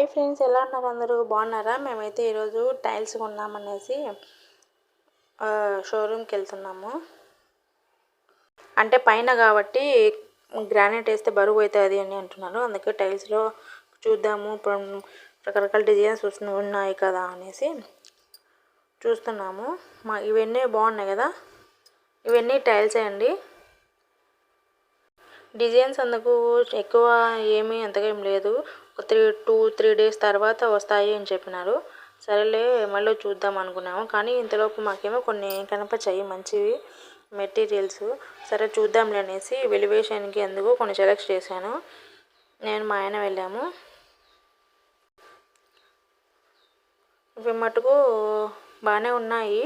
Hi friends ఎలా ఉన్నారు అందరూ? బాగున్నారా? మేమైతే ఈరోజు టైల్స్ కొన్నామనేసి షోరూమ్కి వెళ్తున్నాము. అంటే పైన కాబట్టి గ్రానైట్ వేస్తే బరువు అవుతుంది అని అంటున్నారు. అందుకే టైల్స్లో చూద్దాము ఇప్పుడు రకరకాల డిజైన్స్ ఉన్నాయి కదా అనేసి చూస్తున్నాము. మా ఇవన్నీ బాగున్నాయి కదా? ఇవన్నీ టైల్సే అండి? డిజైన్స్ అందుకు ఎక్కువ ఏమీ అంతగా ఏం లేదు. ఒక త్రీ టూ త్రీ డేస్ తర్వాత వస్తాయి అని చెప్పినారు. సరేలే మళ్ళీ చూద్దాం అనుకున్నాము. కానీ ఇంతలోపు మాకేమో కొన్ని కనపచ్చాయి మంచివి మెటీరియల్స్. సరే చూద్దాంలే అనేసి వెలివేషన్కి ఎందుకు కొన్ని సెలెక్ట్ చేశాను. నేను మా ఆయన వెళ్ళాము. ఇవి మటుకు బాగానే ఉన్నాయి.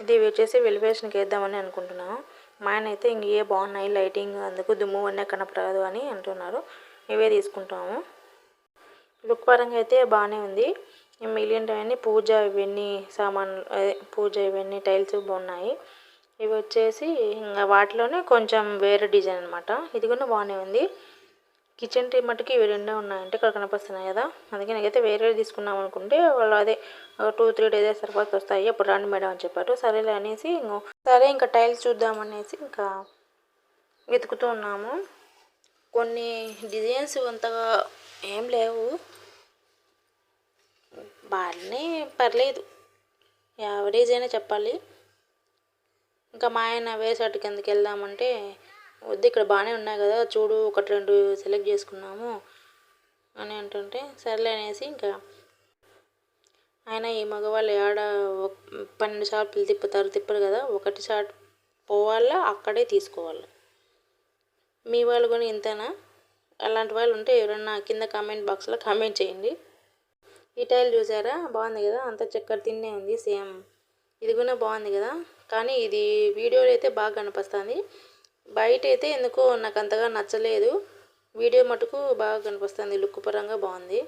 ఇది వచ్చేసి వెలివేషన్కి వేద్దామని అనుకుంటున్నాను. మా ఆయన అయితే ఇంక ఏ బాగున్నాయి లైటింగ్ అందుకు దుమ్ము అన్నీ కనపడదు అని అంటున్నారు. ఇవే తీసుకుంటాము. లుక్ పరంగా అయితే బాగానే ఉంది. మిగిలినవన్నీ పూజ ఇవన్నీ సామాన్లు అదే పూజ ఇవన్నీ టైల్స్ బాగున్నాయి. ఇవి వచ్చేసి ఇంకా వాటిలోనే కొంచెం వేరే డిజైన్ అనమాట ఇది కూడా బాగానే ఉంది. కిచెన్ టీ మట్టుకి ఇవి రెండే ఉన్నాయంటే ఇక్కడ కనిపిస్తున్నాయి కదా. అందుకే నాకైతే వేరే తీసుకున్నాం అనుకుంటే వాళ్ళు అదే టూ త్రీ డేస్ తర్వాత వస్తాయి. అప్పుడు రాండి మేడం అని చెప్పారు. సరేలే అనేసి సరే ఇంకా టైల్స్ చూద్దామనేసి ఇంకా వెతుకుతూ ఉన్నాము. కొన్ని డిజైన్స్ అంతగా ఏం లేవు. బాగానే పర్లేదు. యావరేజ్ అయినా చెప్పాలి. ఇంకా మా ఆయన వేసాటికి ఎందుకు వెళ్దామంటే వద్దు ఇక్కడ బాగానే ఉన్నాయి కదా చూడు ఒకటి రెండు సెలెక్ట్ చేసుకున్నాము అని అంటుంటే సర్లే అనేసి ఇంకా ఆయన ఈ మగవాళ్ళు ఆడ పన్నెండు షాపులు తిప్పుతారు తిప్పరు కదా ఒకటి షాట్ పోవాలా అక్కడే తీసుకోవాలి. మీ వాళ్ళు కూడా ఇంతేనా? అలాంటి వాళ్ళు ఉంటే ఎవరన్నా కింద కామెంట్ బాక్స్లో కామెంట్ చేయండి. ఈ టైల్ చూసారా? బాగుంది కదా? అంత చక్కెర తిన్నే ఉంది సేమ్. ఇది కూడా బాగుంది కదా? కానీ ఇది వీడియోలో అయితే బాగా కనిపిస్తుంది. బయట అయితే ఎందుకో నాకు అంతగా నచ్చలేదు. వీడియో మటుకు బాగా కనిపిస్తుంది. లుక్ పరంగా బాగుంది.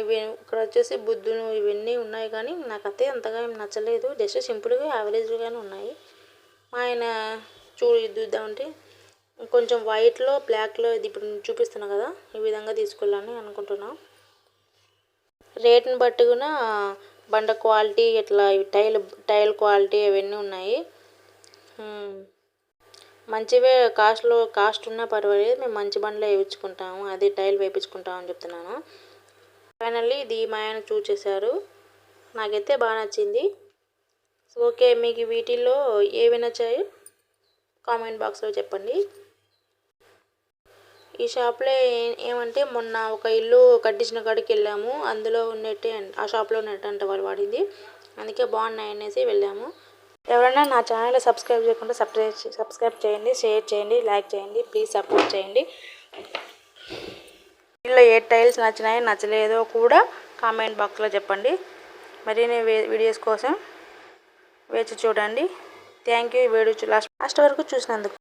ఇవి ఇక్కడ వచ్చేసి బుద్ధులు ఇవన్నీ ఉన్నాయి కానీ నాకు అయితే అంతగా ఏం నచ్చలేదు. జస్ట్ సింపుల్గా యావరేజ్గానే ఉన్నాయి. మా ఆయన చూద్దామంటే కొంచెం వైట్లో బ్లాక్లో ఇది ఇప్పుడు చూపిస్తున్నా కదా ఈ విధంగా తీసుకోవాలని అనుకుంటున్నాం. రేట్ని బట్టి కూడా బండ క్వాలిటీ ఇట్లా టైల్ టైల్ క్వాలిటీ అవన్నీ ఉన్నాయి. మంచివే కాస్ట్లో కాస్ట్ ఉన్నా పర్వాలేదు మేము మంచి బండ్లే వేయించుకుంటాము అదే టైల్ వేయించుకుంటాం అని చెప్తున్నాను. ఫైనల్లీ ఇది మా ఆయన నాకైతే బాగా నచ్చింది. ఓకే మీకు వీటిల్లో ఏవి నచ్చాయి? కామెంట్ బాక్స్లో చెప్పండి. ఈ షాప్లో ఏమంటే మొన్న ఒక ఇల్లు కట్టించిన కాడికి వెళ్ళాము. అందులో ఉన్నట్టే ఆ షాప్లో ఉన్నట్టు వాళ్ళు వాడింది. అందుకే బాగున్నాయి అనేసి వెళ్ళాము. ఎవరైనా నా ఛానల్ సబ్స్క్రైబ్ చేయకుండా సబ్స్క్రైబ్ సబ్స్క్రైబ్ చేయండి షేర్ చేయండి లైక్ చేయండి ప్లీజ్ సపోర్ట్ చేయండి. ఇంట్లో ఏ టైల్స్ నచ్చినాయో నచ్చలేదో కూడా కామెంట్ బాక్స్లో చెప్పండి. మరిన్ని వీడియోస్ కోసం వేచి చూడండి. Thank you video last last వరకు చూసినందుకు.